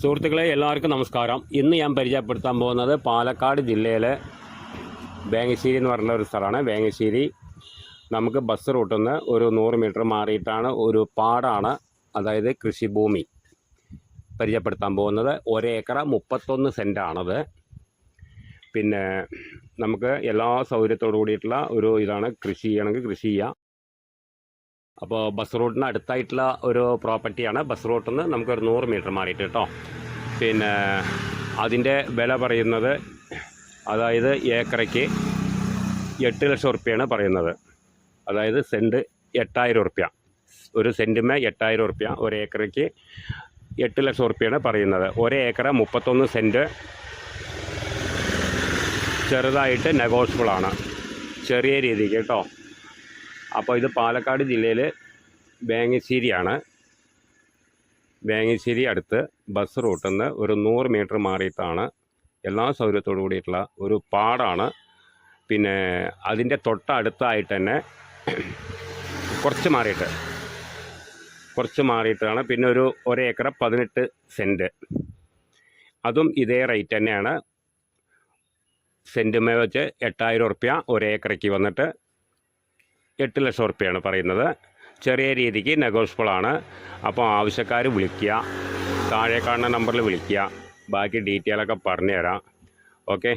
സുഹൃത്തുക്കളെ എല്ലാവർക്കും നമസ്കാരം. ഇന്ന് ഞാൻ പരിചയപ്പെടുത്താൻ പോകുന്നത് പാലക്കാട് ജില്ലയിലെ വേങ്ങശ്ശേരി എന്ന് പറയുന്ന ഒരു സ്ഥലമാണ്. വേങ്ങശ്ശേരി നമുക്ക് ബസ് റൂട്ടിൽ നിന്ന് ഒരു നൂറ് മീറ്റർ മാറിയിട്ടാണ് ഒരു പാടാണ് അതായത് കൃഷിഭൂമി പരിചയപ്പെടുത്താൻ പോകുന്നത്. ഒരേക്കറ മുപ്പത്തൊന്ന് സെന്റാണത് പിന്നെ നമുക്ക് എല്ലാ സൗകര്യത്തോടു കൂടിയിട്ടുള്ള ഒരു ഇതാണ് കൃഷി ചെയ്യണമെങ്കിൽ കൃഷി ചെയ്യാം. അപ്പോൾ ബസ് റൂട്ടിന് അടുത്തായിട്ടുള്ള ഒരു പ്രോപ്പർട്ടിയാണ് ബസ് റൂട്ടിൽ നിന്ന് നമുക്കൊരു നൂറ് മീറ്റർ മാറിയിട്ട് കേട്ടോ. പിന്നെ അതിന്റെ വില പറയുന്നത് അതായത് ഏക്കറയ്ക്ക് എട്ട് ലക്ഷം ഉറുപ്പ്യാണ് പറയുന്നത്. അതായത് സെന്റ് എട്ടായിരം ഉറുപ്പ്യ. ഒരു സെന്റിമേ എട്ടായിരം ഉറുപ്പ്യ. ഒരു ഏക്കറയ്ക്ക് എട്ട് ലക്ഷം ഉറുപ്പ്യാണ് പറയുന്നത്. ഒരു ഏക്കറ മുപ്പത്തൊന്ന് സെന്റ് ചെറുതായിട്ട് നെഗോഷ്യബിൾ ആണ്. ചെറിയ രീതിക്ക് കേട്ടോ. അപ്പോൾ ഇത് പാലക്കാട് ജില്ലയിൽ വേങ്ങശ്ശേരിയാണ്. വേങ്ങശ്ശേരി അടുത്ത് ബസ് റൂട്ടിൽ നിന്ന് ഒരു നൂറ് മീറ്റർ മാറിയിട്ടാണ് എല്ലാ സൗകര്യത്തോടു കൂടിയിട്ടുള്ള ഒരു പാടാണ്. പിന്നെ അതിന്റെ തൊട്ടടുത്തായിട്ട് തന്നെ കുറച്ച് മാറിയിട്ട് കുറച്ച് മാറിയിട്ടാണ്. പിന്നെ ഒരു ഒരേക്കർ പതിനെട്ട് സെന്റ് അതും ഇതേ റേറ്റ് തന്നെയാണ്. സെന്റുമേ വെച്ച് എട്ടായിരം ഉറുപ്യ ഒരേക്കറയ്ക്ക് വന്നിട്ട് എട്ട് ലക്ഷം ഉറുപ്പ്യാണ് പറയുന്നത്. ചെറിയ രീതിക്ക് നെഗോഷ്യബിൾ ആണ്. അപ്പോൾ ആവശ്യക്കാർ വിളിക്കുക. താഴെ കാണുന്ന നമ്പറിൽ വിളിക്കുക. ബാക്കി ഡീറ്റെയിലൊക്കെ പറഞ്ഞു തരാം ഓക്കെ